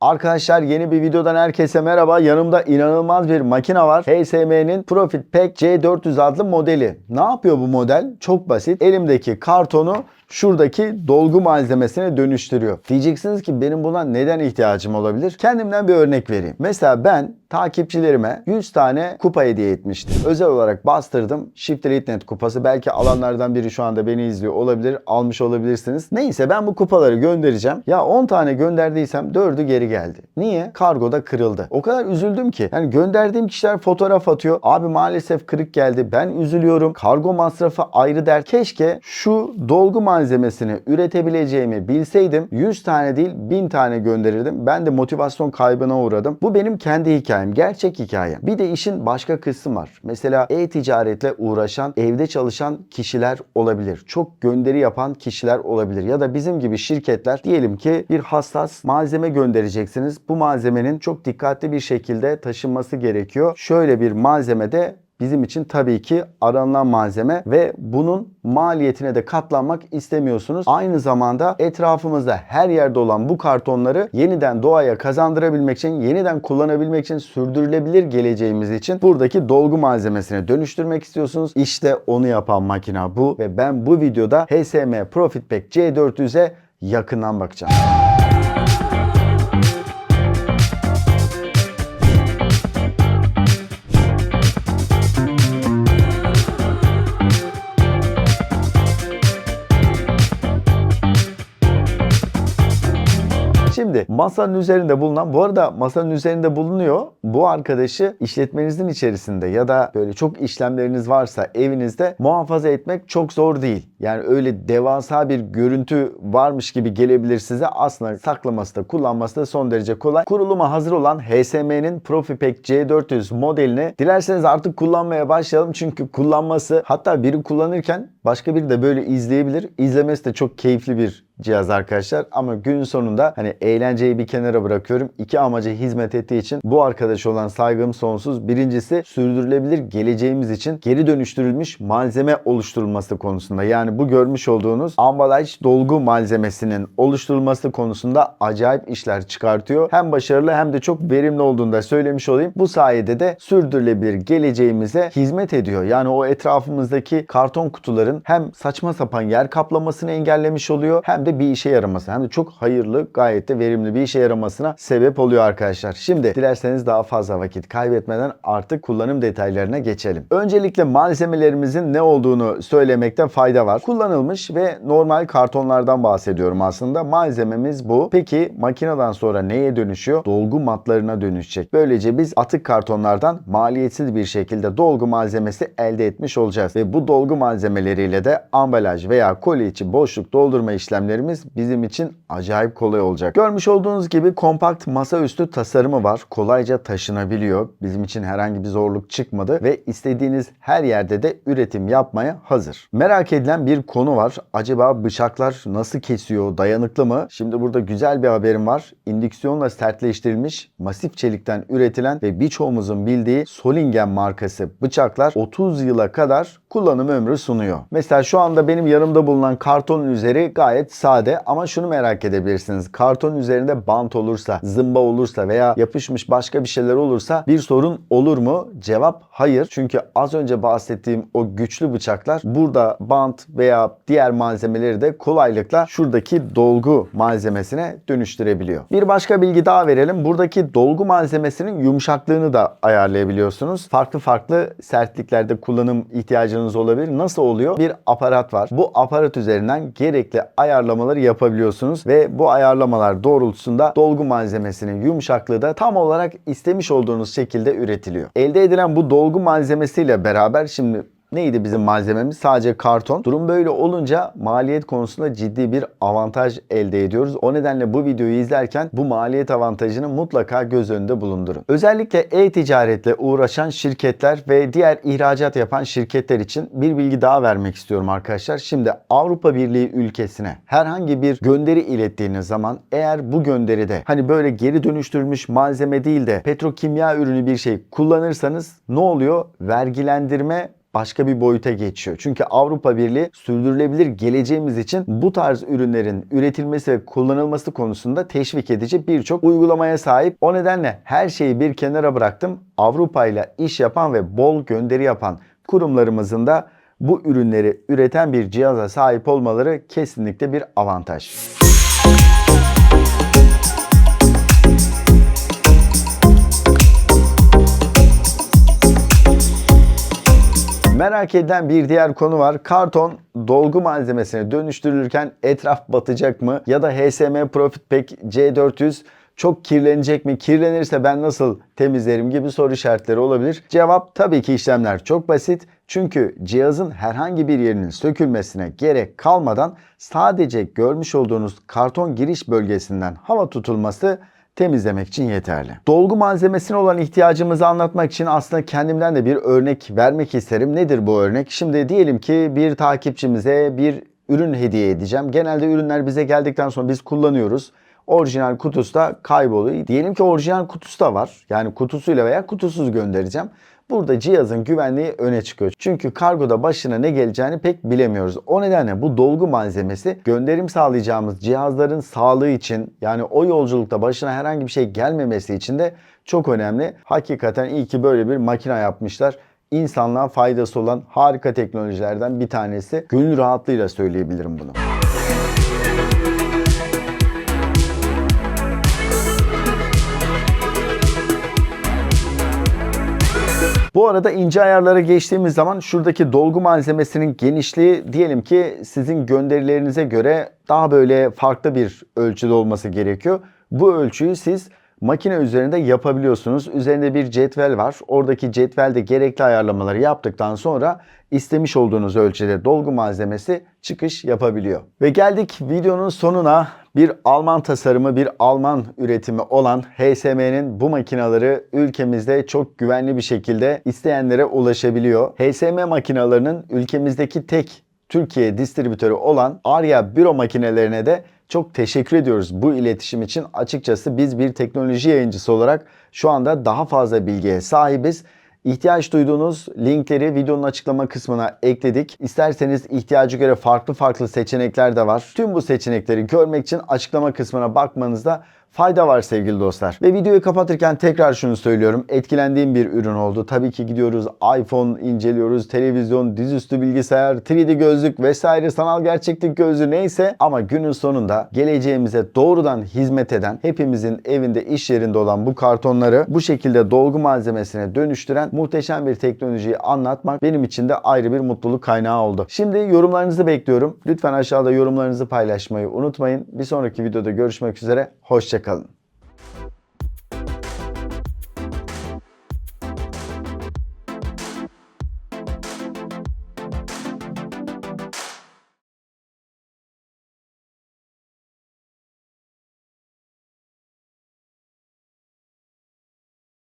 Arkadaşlar yeni bir videodan herkese merhaba. Yanımda inanılmaz bir makine var. HSM'nin Profit Pack C400 adlı modeli. Ne yapıyor bu model? Çok basit. Elimdeki kartonu şuradaki dolgu malzemesine dönüştürüyor. Diyeceksiniz ki benim buna neden ihtiyacım olabilir? Kendimden bir örnek vereyim. Mesela ben takipçilerime 100 tane kupa hediye etmiştim. Özel olarak bastırdım. Shift Elite Net kupası. Belki alanlardan biri şu anda beni izliyor olabilir. Almış olabilirsiniz. Neyse ben bu kupaları göndereceğim. Ya 10 tane gönderdiysem 4'ü geri geldi. Niye? Kargoda kırıldı. O kadar üzüldüm ki. Yani gönderdiğim kişiler fotoğraf atıyor. Abi maalesef kırık geldi. Ben üzülüyorum. Kargo masrafı ayrı der. Keşke şu dolgu malzemesini üretebileceğimi bilseydim 100 tane değil 1000 tane gönderirdim. Ben de motivasyon kaybına uğradım. Bu benim kendi hikayem. Gerçek hikayem. Bir de işin başka kısmı var. Mesela e-ticaretle uğraşan, evde çalışan kişiler olabilir. Çok gönderi yapan kişiler olabilir. Ya da bizim gibi şirketler diyelim ki bir hassas malzeme göndereceksiniz. Bu malzemenin çok dikkatli bir şekilde taşınması gerekiyor. Şöyle bir malzemede bizim için tabii ki aranılan malzeme ve bunun maliyetine de katlanmak istemiyorsunuz. Aynı zamanda etrafımızda her yerde olan bu kartonları yeniden doğaya kazandırabilmek için, yeniden kullanabilmek için, sürdürülebilir geleceğimiz için buradaki dolgu malzemesine dönüştürmek istiyorsunuz. İşte onu yapan makina bu ve ben bu videoda HSM Profit Pack C400'e yakından bakacağım. Şimdi masanın üzerinde bulunan, bu arada masanın üzerinde bulunuyor. Bu arkadaşı işletmenizin içerisinde ya da böyle çok işlemleriniz varsa evinizde muhafaza etmek çok zor değil. Yani öyle devasa bir görüntü varmış gibi gelebilir size. Aslında saklaması da kullanması da son derece kolay. Kuruluma hazır olan HSM'nin ProfiPack C400 modelini dilerseniz artık kullanmaya başlayalım. Çünkü kullanması hatta biri kullanırken başka biri de böyle izleyebilir. İzlemesi de çok keyifli bir cihaz arkadaşlar. Ama gün sonunda hani eğlenceyi bir kenara bırakıyorum. İki amaca hizmet ettiği için bu arkadaş olan saygım sonsuz. Birincisi sürdürülebilir geleceğimiz için geri dönüştürülmüş malzeme oluşturulması konusunda. Yani bu görmüş olduğunuz ambalaj dolgu malzemesinin oluşturulması konusunda acayip işler çıkartıyor. Hem başarılı hem de çok verimli olduğunu da söylemiş olayım. Bu sayede de sürdürülebilir geleceğimize hizmet ediyor. Yani o etrafımızdaki karton kutuların hem saçma sapan yer kaplamasını engellemiş oluyor hem de bir işe yaraması hem de çok hayırlı gayet de verimli bir işe yaramasına sebep oluyor arkadaşlar. Şimdi dilerseniz daha fazla vakit kaybetmeden artık kullanım detaylarına geçelim. Öncelikle malzemelerimizin ne olduğunu söylemekte fayda var. Kullanılmış ve normal kartonlardan bahsediyorum aslında. Malzememiz bu. Peki makineden sonra neye dönüşüyor? Dolgu matlarına dönüşecek. Böylece biz atık kartonlardan maliyetsiz bir şekilde dolgu malzemesi elde etmiş olacağız. Ve bu dolgu malzemeleriyle de ambalaj veya koli içi boşluk doldurma işlemlerimiz bizim için acayip kolay olacak. Görmüş olduğunuz gibi kompakt masaüstü tasarımı var. Kolayca taşınabiliyor. Bizim için herhangi bir zorluk çıkmadı ve istediğiniz her yerde de üretim yapmaya hazır. Merak edilen bir konu var. Acaba bıçaklar nasıl kesiyor? Dayanıklı mı? Şimdi burada güzel bir haberim var. İndüksiyonla sertleştirilmiş masif çelikten üretilen ve birçoğumuzun bildiği Solingen markası bıçaklar 30 yıla kadar kullanım ömrü sunuyor. Mesela şu anda benim yanımda bulunan kartonun üzeri gayet sade ama şunu merak edebilirsiniz. Karton üzerinde bant olursa, zımba olursa veya yapışmış başka bir şeyler olursa bir sorun olur mu? Cevap hayır. Çünkü az önce bahsettiğim o güçlü bıçaklar burada bant veya diğer malzemeleri de kolaylıkla şuradaki dolgu malzemesine dönüştürebiliyor. Bir başka bilgi daha verelim. Buradaki dolgu malzemesinin yumuşaklığını da ayarlayabiliyorsunuz. Farklı farklı sertliklerde kullanım ihtiyacınız olabilir. Nasıl oluyor? Bir aparat var. Bu aparat üzerinden gerekli ayarlamaları yapabiliyorsunuz ve bu ayarlamalar doğrultusunda dolgu malzemesinin yumuşaklığı da tam olarak istemiş olduğunuz şekilde üretiliyor. Elde edilen bu dolgu malzemesiyle beraber şimdi Neydi bizim malzememiz? Sadece karton. Durum böyle olunca maliyet konusunda ciddi bir avantaj elde ediyoruz. O nedenle bu videoyu izlerken bu maliyet avantajını mutlaka göz önünde bulundurun. Özellikle e-ticaretle uğraşan şirketler ve diğer ihracat yapan şirketler için bir bilgi daha vermek istiyorum arkadaşlar. Şimdi Avrupa Birliği ülkesine herhangi bir gönderi ilettiğiniz zaman eğer bu gönderide hani böyle geri dönüştürülmüş malzeme değil de petrokimya ürünü bir şey kullanırsanız ne oluyor? Vergilendirme başka bir boyuta geçiyor. Çünkü Avrupa Birliği sürdürülebilir geleceğimiz için bu tarz ürünlerin üretilmesi ve kullanılması konusunda teşvik edici birçok uygulamaya sahip. O nedenle her şeyi bir kenara bıraktım. Avrupa ile iş yapan ve bol gönderi yapan kurumlarımızın da bu ürünleri üreten bir cihaza sahip olmaları kesinlikle bir avantaj. Merak edilen bir diğer konu var. Karton dolgu malzemesine dönüştürülürken etraf batacak mı? Ya da HSM Profit Pack C400 çok kirlenecek mi? Kirlenirse ben nasıl temizlerim gibi soru işaretleri olabilir. Cevap tabii ki işlemler çok basit. Çünkü cihazın herhangi bir yerinin sökülmesine gerek kalmadan sadece görmüş olduğunuz karton giriş bölgesinden hava tutulması temizlemek için yeterli. Dolgu malzemesine olan ihtiyacımızı anlatmak için aslında kendimden de bir örnek vermek isterim. Nedir bu örnek? Şimdi diyelim ki bir takipçimize bir ürün hediye edeceğim. Genelde ürünler bize geldikten sonra biz kullanıyoruz. Orijinal kutusu da kayboluyor. Diyelim ki orijinal kutusu da var. Yani kutusuyla veya kutusuz göndereceğim. Burada cihazın güvenliği öne çıkıyor. Çünkü kargoda başına ne geleceğini pek bilemiyoruz. O nedenle bu dolgu malzemesi gönderim sağlayacağımız cihazların sağlığı için yani o yolculukta başına herhangi bir şey gelmemesi için de çok önemli. Hakikaten iyi ki böyle bir makine yapmışlar. İnsanlığa faydası olan harika teknolojilerden bir tanesi. Gönül rahatlığıyla söyleyebilirim bunu. Bu arada ince ayarlara geçtiğimiz zaman şuradaki dolgu malzemesinin genişliği diyelim ki sizin gönderilerinize göre daha böyle farklı bir ölçüde olması gerekiyor. Bu ölçüyü siz makine üzerinde yapabiliyorsunuz. Üzerinde bir cetvel var. Oradaki cetvelde gerekli ayarlamaları yaptıktan sonra istemiş olduğunuz ölçüde dolgu malzemesi çıkış yapabiliyor. Ve geldik videonun sonuna. Bir Alman tasarımı, bir Alman üretimi olan HSM'nin bu makineleri ülkemizde çok güvenli bir şekilde isteyenlere ulaşabiliyor. HSM makinelerinin ülkemizdeki tek Türkiye distribütörü olan Arya Büro makinelerine de çok teşekkür ediyoruz bu iletişim için. Açıkçası biz bir teknoloji yayıncısı olarak şu anda daha fazla bilgiye sahibiz. İhtiyaç duyduğunuz linkleri videonun açıklama kısmına ekledik. İsterseniz ihtiyacı göre farklı farklı seçenekler de var. Tüm bu seçenekleri görmek için açıklama kısmına bakmanızda fayda var sevgili dostlar. Ve videoyu kapatırken tekrar şunu söylüyorum. Etkilendiğim bir ürün oldu. Tabii ki gidiyoruz iPhone inceliyoruz, televizyon, dizüstü bilgisayar, 3D gözlük vesaire sanal gerçeklik gözlüğü neyse ama günün sonunda geleceğimize doğrudan hizmet eden, hepimizin evinde, iş yerinde olan bu kartonları bu şekilde dolgu malzemesine dönüştüren muhteşem bir teknolojiyi anlatmak benim için de ayrı bir mutluluk kaynağı oldu. Şimdi yorumlarınızı bekliyorum. Lütfen aşağıda yorumlarınızı paylaşmayı unutmayın. Bir sonraki videoda görüşmek üzere. Hoşçakalın.